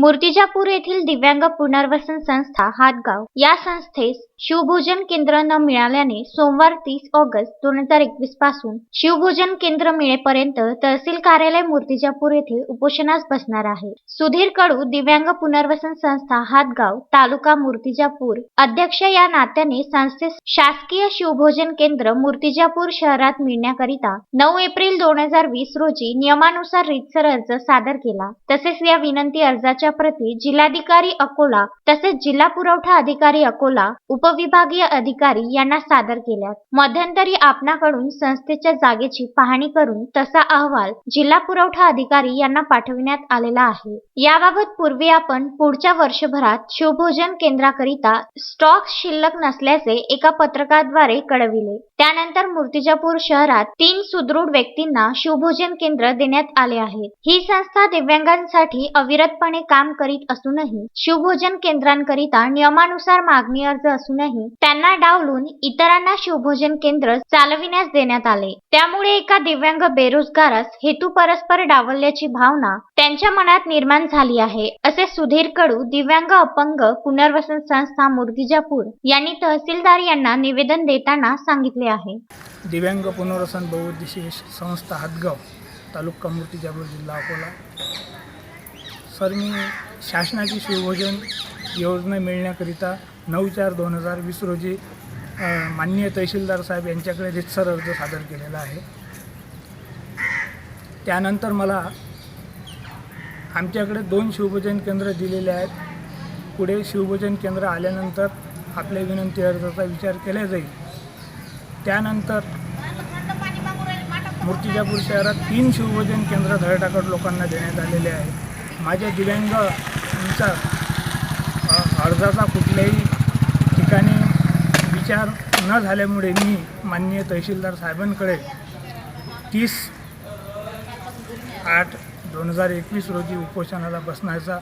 मूर्तिजापूर येथील दिव्यांग पुनर्वसन संस्था हातगाव या संस्थेस शिवभोजन केंद्र न मिळाल्याने सोमवार तीस ऑगस्ट दोन हजार एकवीसपासून शिवभोजन केंद्र मिळेपर्यंत तहसील कार्यालय मूर्तिजापूर येथे उपोषणास बसणार आहे. सुधीर कडू दिव्यांग पुनर्वसन संस्था हातगाव तालुका मूर्तिजापूर अध्यक्ष या नात्याने संस्थेस शासकीय शिवभोजन केंद्र मूर्तिजापूर शहरात मिळण्याकरिता नऊ एप्रिल दोन हजार वीस रोजी नियमानुसार रीतसर अर्ज सादर केला. तसेच या विनंती अर्जाच्या प्रती जिल्हाधिकारी अकोला तसेच जिल्हा पुरवठा अधिकारी अकोला उपविभागीय अधिकारी यांना सादर केल्या मध्यंतरी आपणाकडून संस्थेच्या जागेची पाहणी करून तसा अहवाल जिल्हा पुरवठा अधिकारी यांना पाठविण्यात आलेला आहे. याबाबत पूर्वी आपण पुढच्या वर्षभरात शिवभोजन केंद्राकरिता स्टॉक शिल्लक नसल्याचे एका पत्रकाद्वारे कळविले. त्यानंतर मूर्तिजापूर शहरात तीन सुदृढ व्यक्तींना शिवभोजन केंद्र देण्यात आले आहेत ही संस्था दिव्यांगांसाठी अविरतपणे काम करीत असूनही शिवभोजन केंद्रांकरिता नियमानुसार मागणी अर्ज असूनही त्यांना डावलून इतरांना शिवभोजन केंद्र चालविण्यास देण्यात आले. त्यामुळे एका दिव्यांग बेरोजगारास हेतू परस्पर डावलल्याची भावना त्यांच्या मनात निर्माण झाली आहे. असे सुधीर कडू दिव्यांग अपंग पुनर्वसन संस्था मुर्गीजापूर यांनी तहसीलदार यांना निवेदन देताना सांगितले आहे. दिव्यांग पुनर्वसन बहुउद्देशीय संस्था हातगाव तालुका मूर्तिजापूर जिल्हा अकोला. सर मी शासनाची शिवभोजन योजना मिळण्याकरिता नऊ चार दोन हजार वीस रोजी माननीय तहसीलदार साहेब यांच्याकडे रितसर अर्ज सादर केलेला आहे. त्यानंतर मला आमच्याकडे दोन शिवभोजन केंद्र दिलेले आहेत. पुढे शिवभोजन केंद्र आल्यानंतर आपल्या विनंती अर्जाचा विचार केला जाईल. त्यानंतर मूर्तिजापूर शहरात तीन शिवभोजन केंद्र धडटाकड लोकांना देण्यात आलेले आहे माझ्या दिव्यांगांचा अर्जाचा कुठल्याही ठिकाणी विचार न झाल्यामुळे मी माननीय तहसीलदार साहेबांकडे तीस आठ दोन हजार एकवीस रोजी उपोषणाला बसण्याचा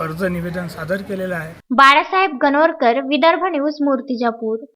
अर्ज निवेदन सादर केलेला आहे. बाळासाहेब गणोरकर विदर्भ न्यूज मूर्तिजापूर.